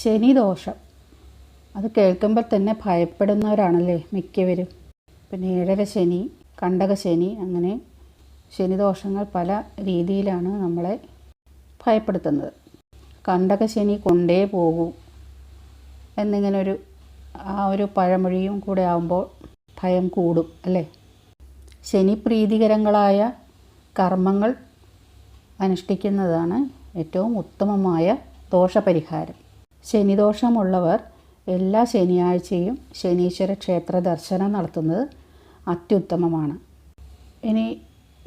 ശനിദോഷം. അത് കേൾക്കുമ്പോൾ തന്നെ ഭയപ്പെടുന്നവരാണല്ലേ മിക്കവരും. പിന്നെ ഏഴര ശനി കണ്ടക ശനി അങ്ങനെ ശനിദോഷങ്ങൾ പല രീതിയിലാണ് നമ്മളെ ഭയപ്പെടുത്തുന്നത്. കണ്ടക ശനി കൊണ്ടേ പോകൂ എന്നിങ്ങനൊരു ആ ഒരു പഴമൊഴിയും കൂടെ ആകുമ്പോൾ ഭയം കൂടും അല്ലേ? ശനി പ്രീതികരങ്ങളായ കർമ്മങ്ങൾ അനുഷ്ഠിക്കുന്നതാണ് ഏറ്റവും ഉത്തമമായ ദോഷപരിഹാരം. ശനിദോഷമുള്ളവർ എല്ലാ ശനിയാഴ്ചയും ശനീശ്വര ക്ഷേത്ര ദർശനം നടത്തുന്നത് അത്യുത്തമമാണ്. ഇനി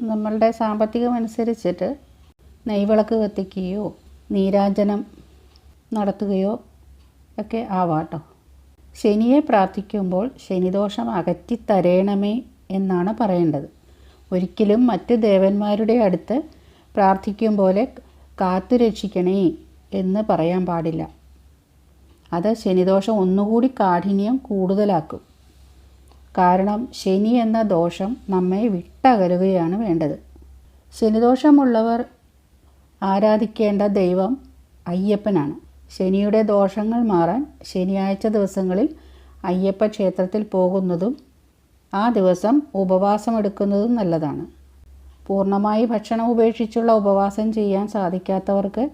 നമ്മളുടെ സാമ്പത്തികം അനുസരിച്ചിട്ട് നെയ്വിളക്ക് കത്തിക്കുകയോ നീരാഞ്ജനം നടത്തുകയോ ഒക്കെ ആവാട്ടോ. ശനിയെ പ്രാർത്ഥിക്കുമ്പോൾ ശനിദോഷം അകറ്റിത്തരേണമേ എന്നാണ് പറയേണ്ടത്. ഒരിക്കലും മറ്റ് ദേവന്മാരുടെ അടുത്ത് പ്രാർത്ഥിക്കും പോലെ കാത്തു രക്ഷിക്കണേ എന്ന് പറയാൻ പാടില്ല. അത് ശനിദോഷം ഒന്നുകൂടി കാഠിന്യം കൂടുതലാക്കും. കാരണം ശനി എന്ന ദോഷം നമ്മെ വിട്ടകലുകയാണ് വേണ്ടത്. ശനിദോഷമുള്ളവർ ആരാധിക്കേണ്ട ദൈവം അയ്യപ്പനാണ്. ശനിയുടെ ദോഷങ്ങൾ മാറാൻ ശനിയാഴ്ച ദിവസങ്ങളിൽ അയ്യപ്പ ക്ഷേത്രത്തിൽ പോകുന്നതും ആ ദിവസം ഉപവാസമെടുക്കുന്നതും നല്ലതാണ്. പൂർണമായി ഭക്ഷണം ഉപേക്ഷിച്ചുള്ള ഉപവാസം ചെയ്യാൻ സാധിക്കാത്തവർക്ക്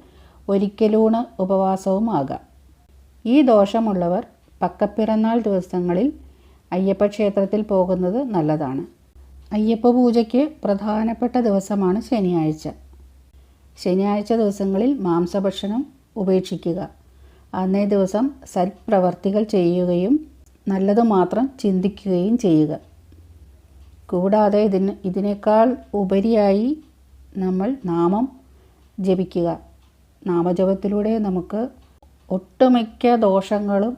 ഒരിക്കലൂണ് ഉപവാസവും ആകാം ഈ ദോഷമുള്ളവർ പക്കപ്പിറന്നാൾ ദിവസങ്ങളിൽ അയ്യപ്പ ക്ഷേത്രത്തിൽ പോകുന്നത് നല്ലതാണ്. അയ്യപ്പ പൂജയ്ക്ക് പ്രധാനപ്പെട്ട ദിവസമാണ് ശനിയാഴ്ച. ശനിയാഴ്ച ദിവസങ്ങളിൽ മാംസഭക്ഷണം ഉപേക്ഷിക്കുക. അന്നേ ദിവസം സൽപ്രവർത്തികൾ ചെയ്യുകയും നല്ലത് മാത്രം ചിന്തിക്കുകയും ചെയ്യുക. കൂടാതെ ഇതിന് ഇതിനേക്കാൾ ഉപരിയായി നമ്മൾ നാമം ജപിക്കുക. നാമജപത്തിലൂടെ നമുക്ക് ഒട്ടുമിക്ക ദോഷങ്ങളും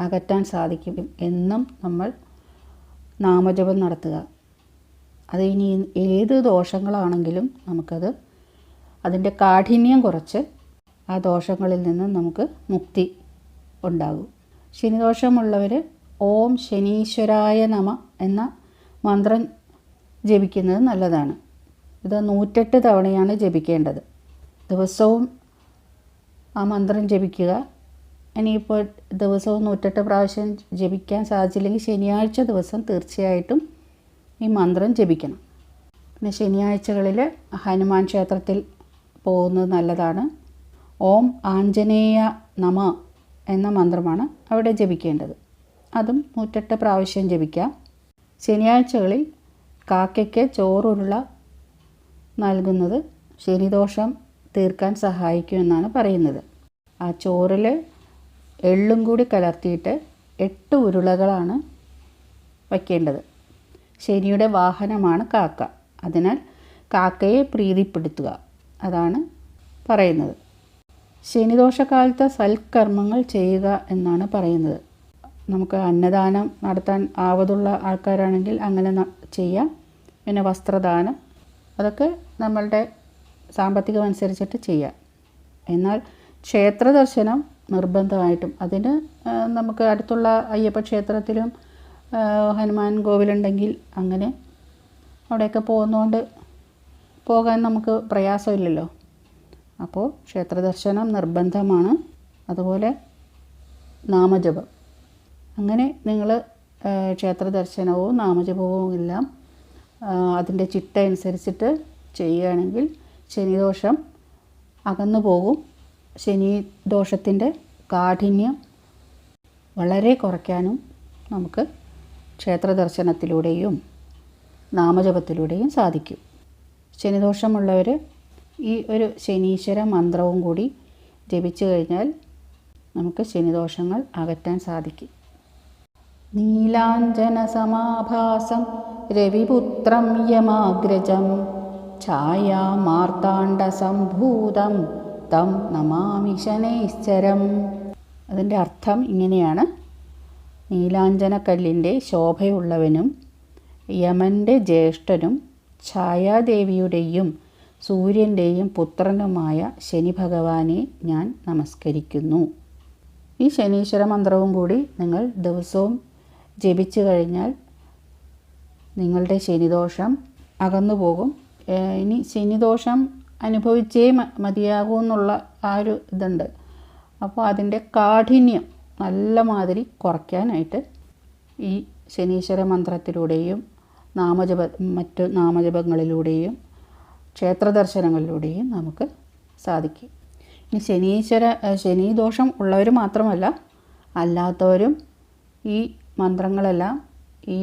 അകറ്റാൻ സാധിക്കും എന്നും നമ്മൾ നാമജപം നടത്തുക. അത് ഇനി ഏത് ദോഷങ്ങളാണെങ്കിലും നമുക്കത് അതിന്റെ കാഠിന്യം കുറച്ച് ആ ദോഷങ്ങളിൽ നിന്ന് നമുക്ക് മുക്തി ഉണ്ടാകും. ശനിദോഷമുള്ളവർ ഓം ശനീശ്വരായ നമ എന്ന മന്ത്രം ജപിക്കുന്നത് നല്ലതാണ്. ഇത് നൂറ്റെട്ട് തവണയാണ് ജപിക്കേണ്ടത്. ദിവസവും ആ മന്ത്രം ജപിക്കുക. ഇനിയിപ്പോൾ ദിവസവും നൂറ്റെട്ട് പ്രാവശ്യം ജപിക്കാൻ സാധിച്ചില്ലെങ്കിൽ ശനിയാഴ്ച ദിവസം തീർച്ചയായിട്ടും ഈ മന്ത്രം ജപിക്കണം. പിന്നെ ശനിയാഴ്ചകളിൽ ഹനുമാൻ ക്ഷേത്രത്തിൽ പോകുന്നത് നല്ലതാണ്. ഓം ആഞ്ജനേയ നമ എന്ന മന്ത്രമാണ് അവിടെ ജപിക്കേണ്ടത്. അതും നൂറ്റെട്ട് പ്രാവശ്യം ജപിക്കാം. ശനിയാഴ്ചകളിൽ കാക്കയ്ക്ക് ചോറുരുള നൽകുന്നത് ശനിദോഷം തീർക്കാൻ സഹായിക്കും എന്നാണ് പറയുന്നത്. ആ ചോറിൽ എള്ളും കൂടി കലർത്തിയിട്ട് എട്ട് ഉരുളകളാണ് വയ്ക്കേണ്ടത്. ശനിയുടെ വാഹനമാണ് കാക്ക. അതിനാൽ കാക്കയെ പ്രീതിപ്പെടുത്തുക. അതാണ് പറയുന്നത്. ശനിദോഷകാലത്ത് സൽക്കർമ്മങ്ങൾ ചെയ്യുക എന്നാണ് പറയുന്നത്. നമുക്ക് അന്നദാനം നടത്താൻ ആവതുള്ള ആൾക്കാരാണെങ്കിൽ അങ്ങനെ ചെയ്യാം. പിന്നെ വസ്ത്രദാനം. അതൊക്കെ നമ്മളുടെ സാമ്പത്തികം അനുസരിച്ചിട്ട് ചെയ്യാം. എന്നാൽ ക്ഷേത്ര ദർശനം നിർബന്ധമായിട്ടും അതിന് നമുക്ക് അടുത്തുള്ള അയ്യപ്പ ക്ഷേത്രത്തിലും ഹനുമാൻ കോവിലുണ്ടെങ്കിൽ അങ്ങനെ അവിടെയൊക്കെ പോകുന്നതുകൊണ്ട് പോകാൻ നമുക്ക് പ്രയാസമില്ലല്ലോ. അപ്പോൾ ക്ഷേത്ര ദർശനം നിർബന്ധമാണ്. അതുപോലെ നാമജപം. അങ്ങനെ നിങ്ങൾ ക്ഷേത്ര ദർശനവും നാമജപവും എല്ലാം അതിന്റെ ചിട്ട അനുസരിച്ചിട്ട് ചെയ്യുകയാണെങ്കിൽ ശനിദോഷം അകന്നു പോകും. ശനി ദോഷത്തിന്റെ കാഠിന്യം വളരെ കുറയ്ക്കാനും നമുക്ക് ക്ഷേത്ര ദർശനത്തിലൂടെയും നാമജപത്തിലൂടെയും സാധിക്കും. ശനിദോഷമുള്ളവർ ഈ ഒരു ശനീശ്വര മന്ത്രവും കൂടി ജപിച്ചു കഴിഞ്ഞാൽ നമുക്ക് ശനിദോഷങ്ങൾ അകറ്റാൻ സാധിക്കും. നീലാഞ്ജനസമാഭാസം രവിപുത്രം യമാഗ്രജം ഛായാമാർത്താണ്ഡസംഭൂതം തം നമാമി ശനൈശ്ചരം. അതിന്റെ അർത്ഥം ഇങ്ങനെയാണ്. നീലാഞ്ജനക്കല്ലിന്റെ ശോഭയുള്ളവനും യമന്റെ ജ്യേഷ്ഠനും ഛായാദേവിയുടെയും സൂര്യന്റെയും പുത്രനുമായ ശനി ഭഗവാനെ ഞാൻ നമസ്കരിക്കുന്നു. ഈ ശനീശ്വര മന്ത്രവും കൂടി നിങ്ങൾ ദിവസവും ജപിച്ചു കഴിഞ്ഞാൽ നിങ്ങളുടെ ശനിദോഷം അകന്നു പോകും ഇനി ശനിദോഷം അനുഭവിച്ചേ മതിയാകൂ എന്നുള്ള ആ ഒരു ഇതുണ്ട്. അപ്പോൾ അതിന്റെ കാഠിന്യം നല്ല മാതിരി കുറയ്ക്കാനായിട്ട് ഈ ശനീശ്വര മന്ത്രത്തിലൂടെയും നാമജപ മറ്റ് നാമജപങ്ങളിലൂടെയും ക്ഷേത്ര ദർശനങ്ങളിലൂടെയും നമുക്ക് സാധിക്കും. ഇനി ശനീശ്വര ശനിദോഷം ഉള്ളവർ മാത്രമല്ല അല്ലാത്തവരും ഈ മന്ത്രങ്ങളെല്ലാം ഈ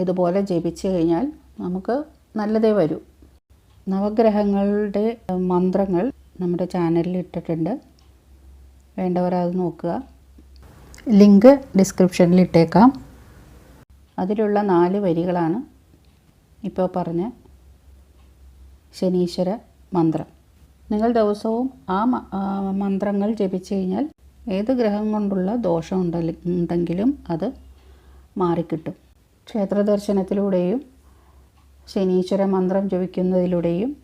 ഇതുപോലെ ജപിച്ചു കഴിഞ്ഞാൽ നമുക്ക് നല്ലതേ വരൂ. നവഗ്രഹങ്ങളുടെ മന്ത്രങ്ങൾ നമ്മുടെ ചാനലിൽ ഇട്ടിട്ടുണ്ട്. വേണ്ടവർ അത് നോക്കുക. ലിങ്ക് ഡിസ്ക്രിപ്ഷനിൽ ഇട്ടേക്കാം. അതിലുള്ള നാല് വരികളാണ് ഇപ്പോൾ പറഞ്ഞ ശനീശ്വര മന്ത്രം. നിങ്ങൾ ദിവസവും ആ മന്ത്രങ്ങൾ ജപിച്ചു കഴിഞ്ഞാൽ ഏത് ഗ്രഹം കൊണ്ടുള്ള ദോഷം ഉണ്ടെങ്കിലും അത് മാറിക്കിട്ടും. ക്ഷേത്ര ദർശനത്തിലൂടെയും ശനീശ്വര മന്ത്രം ജപിക്കുന്നതിലൂടെയും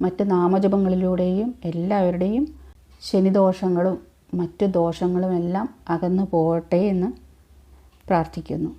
മറ്റ് നാമജപങ്ങളിലൂടെയും എല്ലാവരുടെയും ശനിദോഷങ്ങളും മറ്റു ദോഷങ്ങളുമെല്ലാം അകന്നു പോകട്ടെ എന്ന് പ്രാർത്ഥിക്കുന്നു.